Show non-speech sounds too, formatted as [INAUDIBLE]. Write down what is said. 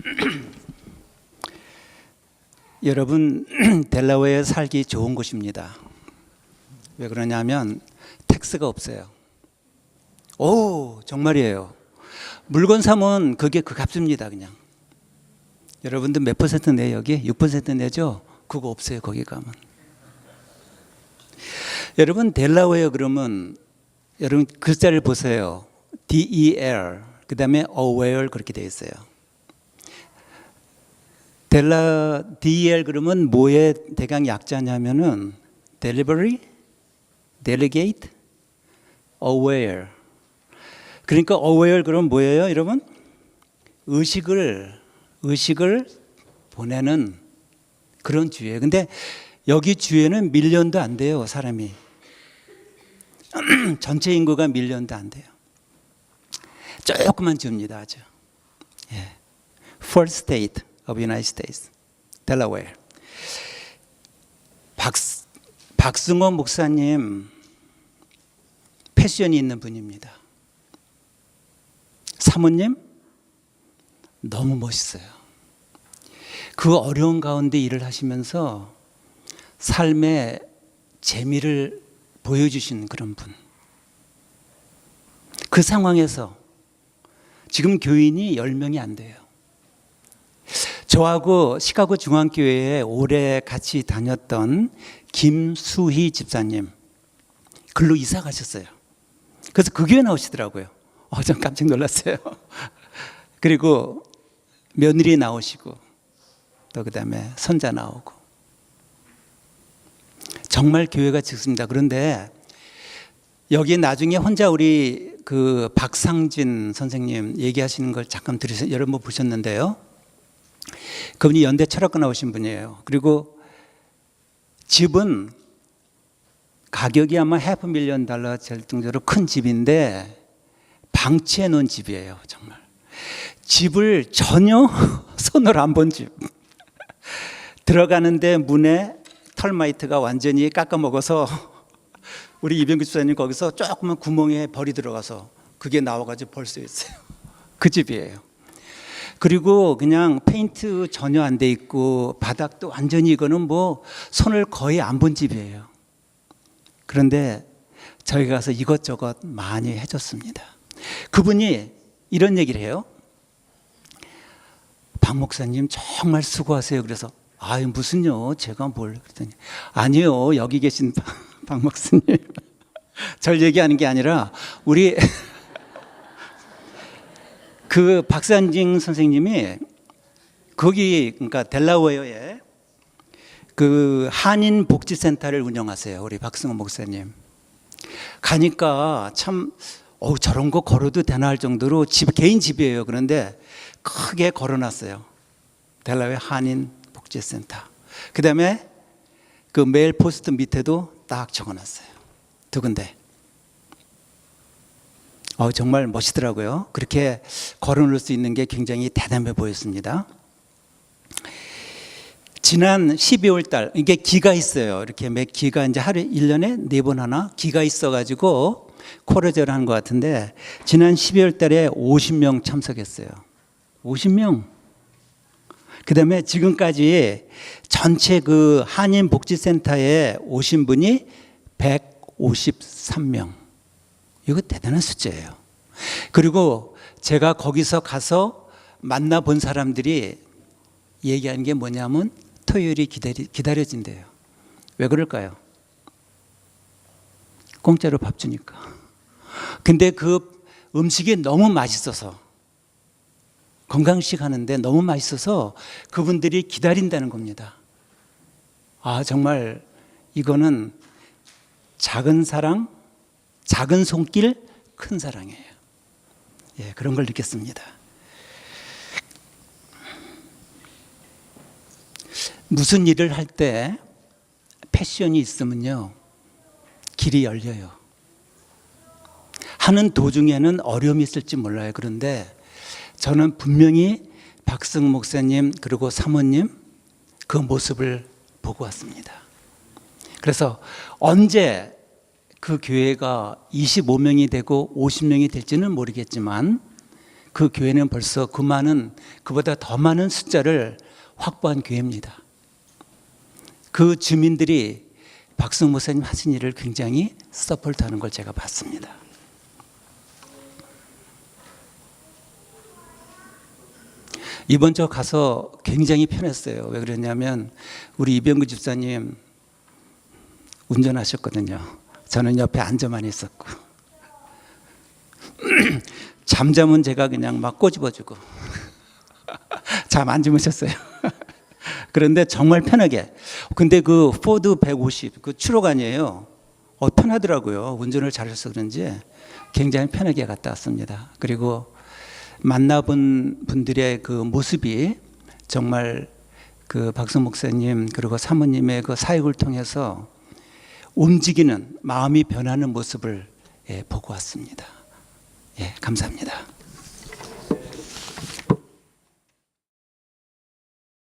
[CLEARS THROAT] 여러분 [CLEARS THROAT] 델라웨어 살기 좋은 곳입니다. 왜 그러냐면 텍스가 없어요. 오 정말이에요. 물건 사면 그게 그 값입니다 그냥. 여러분들 몇 퍼센트 내 여기? 6% 내죠? 그거 없어요 거기 가면. 여러분 델라웨어 그러면 여러분 글자를 보세요. D E L 그 다음에 aware 그렇게 돼 있어요. 델라 DEL 그러면 뭐의 대강 약자냐면은 delivery, delegate, aware. 그러니까 aware 그럼 뭐예요, 여러분? 의식을 의식을 보내는 그런 주에. 근데 여기 주에는 밀년도 안 돼요, 사람이. [CLEARS THROAT] 전체 인구가 밀년도 안 돼요. 조금만 줍니다, 아주. 예. First state. Of United States, Delaware. 박, 박승호 목사님 패션이 있는 분입니다. 사모님 너무 멋있어요. 그 어려운 가운데 일을 하시면서 삶의 재미를 보여주신 그런 분. 그 상황에서 지금 교인이 10명이 안 돼요. 저하고 시카고 중앙교회에 오래 같이 다녔던 김수희 집사님 글로 이사 가셨어요. 그래서 그 교회 나오시더라고요. 어, 전 깜짝 놀랐어요. [LAUGHS] 그리고 며느리 나오시고 또 그다음에 손자 나오고 정말 교회가 적습니다. 그런데 여기 나중에 혼자 우리 그 박상진 선생님 얘기하시는 걸 잠깐 들으셨 여러분 보셨는데요. 그분이 연대 철학과 나오신 분이에요. 그리고 집은 가격이 아마 해프 밀리언 달러 될 정도로 큰 집인데 방치해 놓은 집이에요, 정말. 집을 전혀 [LAUGHS] 손을 안 본 집. 들어가는데 문에 털마이트가 완전히 깎아먹어서 [LAUGHS] 우리 이병규 집사님 거기서 조그만 구멍에 벌이 들어가서 그게 나와가지고 벌수 있어요. [LAUGHS] 그 집이에요. 그리고 그냥 페인트 전혀 안 돼 있고 바닥도 완전히 이거는 뭐 손을 거의 안 본 집이에요. 그런데 저희가 가서 이것저것 많이 해줬습니다. 그분이 이런 얘기를 해요. 박 목사님 정말 수고하세요. 그래서 아유 무슨요? 제가 뭘 그랬더니 아니요 여기 계신 [LAUGHS] 박 목사님 [LAUGHS] 절 얘기하는 게 아니라 우리 [LAUGHS] 그 박산징 선생님이 거기 그러니까 델라웨어에 그 한인 복지센터를 운영하세요. 우리 박승호 목사님. 가니까 참 어, 저런 거 걸어도 되나 할 정도로 집 개인 집이에요. 그런데 크게 걸어놨어요. 델라웨어 한인 복지센터. 그다음에 그 메일 포스트 밑에도 딱 적어놨어요. 두 군데. 어, 정말 멋있더라고요. 그렇게 걸어놓을 수 있는 게 굉장히 대담해 보였습니다. 지난 12월 달, 이게 기가 있어요. 이렇게 몇 기가 이제 하루, 1년에 네 번 하나 기가 있어가지고 코르제를 한 것 같은데, 지난 12월 달에 50명 참석했어요. 50명. 그 다음에 지금까지 전체 그 한인복지센터에 오신 분이 153명. 이거 대단한 숫자예요. 그리고 제가 거기서 가서 만나본 사람들이 얘기하는 게 뭐냐면 토요일이 기다리, 기다려진대요. 왜 그럴까요? 공짜로 밥 주니까. 근데 그 음식이 너무 맛있어서 건강식 하는데 너무 맛있어서 그분들이 기다린다는 겁니다. 아, 정말 이거는 작은 사랑, 작은 손길, 큰 사랑이에요. 예, 그런 걸 느꼈습니다. 무슨 일을 할 때 패션이 있으면요, 길이 열려요. 하는 도중에는 어려움이 있을지 몰라요. 그런데 저는 분명히 박승 목사님 그리고 사모님 그 모습을 보고 왔습니다. 그래서 언제 그 교회가 25명이 되고 50명이 될지는 모르겠지만 그 교회는 벌써 그 많은 그보다 더 많은 숫자를 확보한 교회입니다. 그 주민들이 박승 목사님 하신 일을 굉장히 서포트하는 걸 제가 봤습니다. 이번 주 가서 굉장히 편했어요. 왜 그러냐면 우리 이병구 집사님 운전하셨거든요. 저는 옆에 앉아만 있었고 [CLEARS THROAT] 잠잠은 제가 그냥 막 꼬집어주고 [LAUGHS] 잠 안 주무셨어요. [LAUGHS] 그런데 정말 편하게. 근데 그 포드 150 그 추로간이에요. 어, 편하더라고요. 운전을 잘해서 그런지 굉장히 편하게 갔다 왔습니다. 그리고 만나본 분들의 그 모습이 정말 그 박성 목사님 그리고 사모님의 그 사역을 통해서 움직이는 마음이 변하는 모습을 예, 보고 왔습니다. 예, 감사합니다.